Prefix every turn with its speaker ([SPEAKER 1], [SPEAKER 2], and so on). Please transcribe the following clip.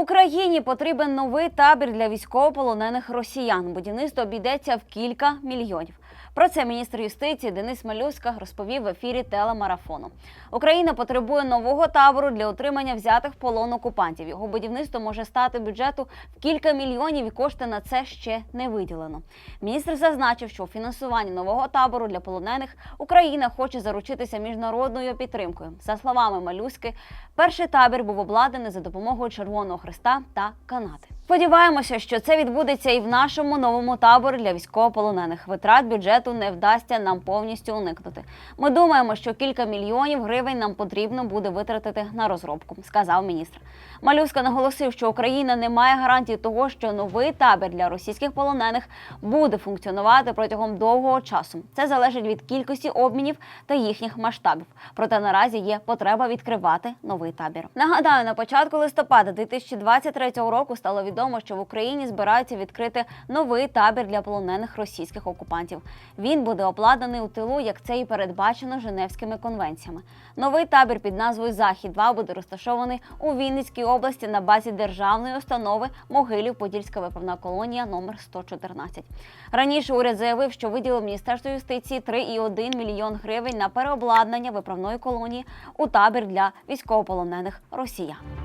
[SPEAKER 1] Україні потрібен новий табір для військовополонених росіян. Будівництво обійдеться в кілька мільйонів. Про це міністр юстиції Денис Малюська розповів в ефірі телемарафону. Україна потребує нового табору для утримання взятих в полон окупантів. Його будівництво може стати бюджету в кілька мільйонів, і кошти на це ще не виділено. Міністр зазначив, що у фінансуванні нового табору для полонених Україна хоче заручитися міжнародною підтримкою. За словами Малюськи, перший табір був обладнаний за допомогою Червоного Христа та Канади. Сподіваємося, що це відбудеться і в нашому новому таборі для військовополонених. Витрат бюджету не вдасться нам повністю уникнути. Ми думаємо, що кілька мільйонів гривень нам потрібно буде витратити на розробку, сказав міністр. Малюска наголосив, що Україна не має гарантії того, що новий табір для російських полонених буде функціонувати протягом довгого часу. Це залежить від кількості обмінів та їхніх масштабів. Проте наразі є потреба відкривати новий табір. Нагадаю, на початку листопада 2023 року стало відомо, що в Україні збираються відкрити новий табір для полонених російських окупантів. Він буде обладнаний у тилу, як це і передбачено Женевськими конвенціями. Новий табір під назвою Захід 2 буде розташований у Вінницькій області на базі державної установи Могилів Подільська виправна колонія номер 114. Раніше уряд заявив, що виділив Міністерству юстиції 3,1 мільйон гривень на переобладнання виправної колонії у табір для військовополонених росіян.